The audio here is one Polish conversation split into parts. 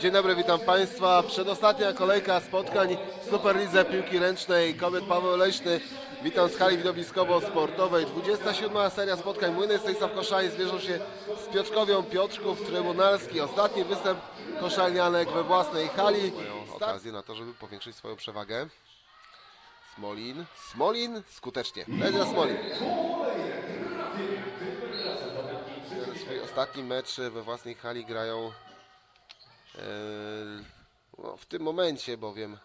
Dzień dobry, witam Państwa. Przedostatnia kolejka spotkań w Superlidze Piłki Ręcznej Kobiet Paweł Leśny. Witam z hali widowiskowo-sportowej. 27. seria spotkań Młyny Stejsław Koszalin zmierzą się z Piotrkowią Piotrków Trybunalski. Ostatni występ koszalnianek we własnej hali. Okazję na to, żeby powiększyć swoją przewagę. Smolin. Smolin skutecznie. Lezia Smolin. Ostatni mecz we własnej hali grają no, w tym momencie, bowiem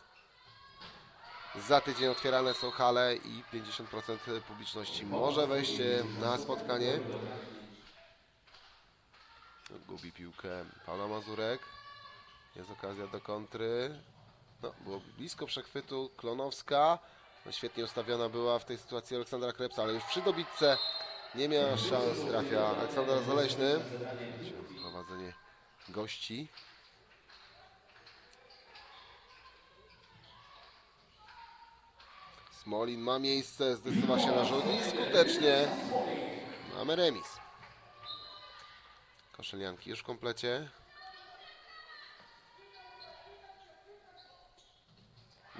za tydzień otwierane są hale i 50% publiczności może wejść na spotkanie. Gubi piłkę Paula Mazurek. Jest okazja do kontry. No, było blisko przechwytu. Klonowska. No, świetnie ustawiona była w tej sytuacji Aleksandra Krebsa, ale już przy dobitce nie miała szans. Trafia Aleksander Zaleśny. Prowadzenie gości. Smolin ma miejsce, zdecydował się na rzut i skutecznie mamy remis. Koszelianki już w komplecie.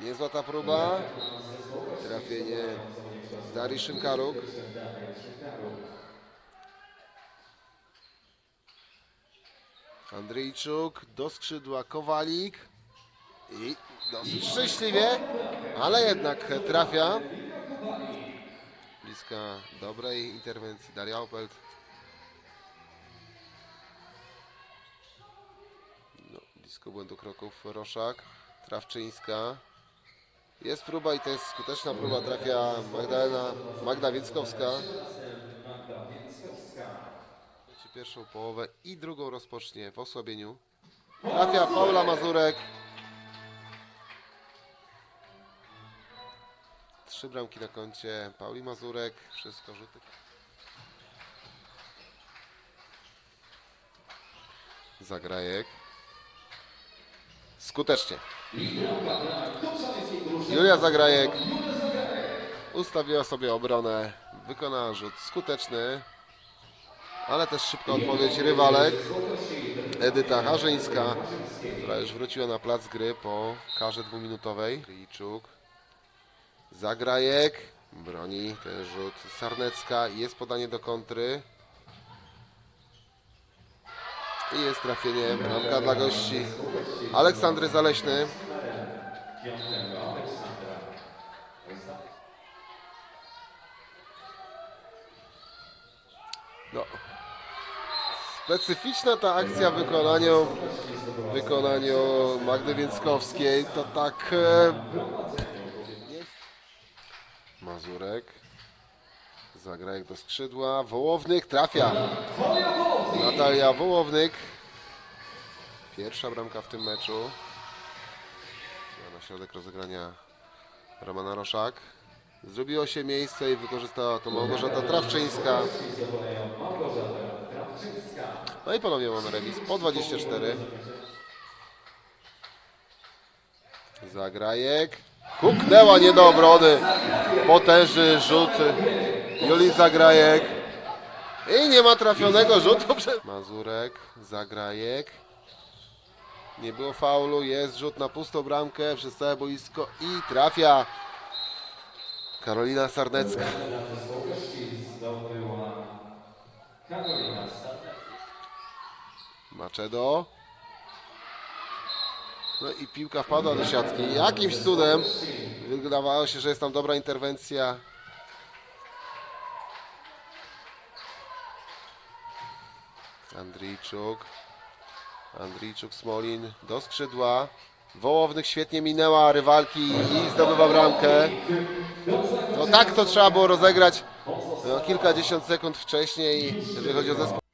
Niezła ta próba. Trafienie Darii Szynkaruk. Andrzejczuk do skrzydła Kowalik. I dosyć szczęśliwie, ale jednak trafia. Bliska dobrej interwencji Daria Opelt. No, blisko błędu kroków Roszak. Trawczyńska. Jest próba i to jest skuteczna próba. Trafia Magdalena, Magda Więckowska. Pierwszą połowę i drugą rozpocznie w osłabieniu. Trafia Paula Mazurek. Trzy bramki na koncie Pauli Mazurek. Wszystko rzuty. Zagrajek. Skutecznie. Julia Zagrajek ustawiła sobie obronę, wykonała rzut skuteczny, ale też szybka odpowiedź rywalek. Edyta Harzyńska, która już wróciła na plac gry po karze dwuminutowej. Kryjczuk, Zagrajek, broni ten rzut Sarnecka, jest podanie do kontry. I jest trafienie, bramka dla gości. Aleksandry Zaleśny. No. Specyficzna ta akcja w wykonaniu, wykonaniu Magdy Więckowskiej. To tak... E, Mazurek. Zagrajek do skrzydła. Wołownik trafia. Natalia Wołownik. Pierwsza bramka w tym meczu. Na środek rozegrania Romana Roszak. Zrobiło się miejsce i wykorzystała to Małgorzata Trawczyńska. No i ponownie mamy remis po 24. Zagrajek. Huknęła nie do obrony. Potężny rzut Julii Zagrajek. I nie ma trafionego rzutu Mazurek, Zagrajek. Nie było faulu, jest rzut na pustą bramkę przez całe boisko i trafia Karolina Sarnecka. Maczedo. No i piłka wpadła do siatki. Jakimś cudem wydawało się, że jest tam dobra interwencja. Andrijczuk. Andrijczuk, Smolin do skrzydła. Wołownych świetnie minęła rywalki i zdobywa bramkę. No tak to trzeba było rozegrać no, kilkadziesiąt sekund wcześniej, jeżeli chodzi o zespół.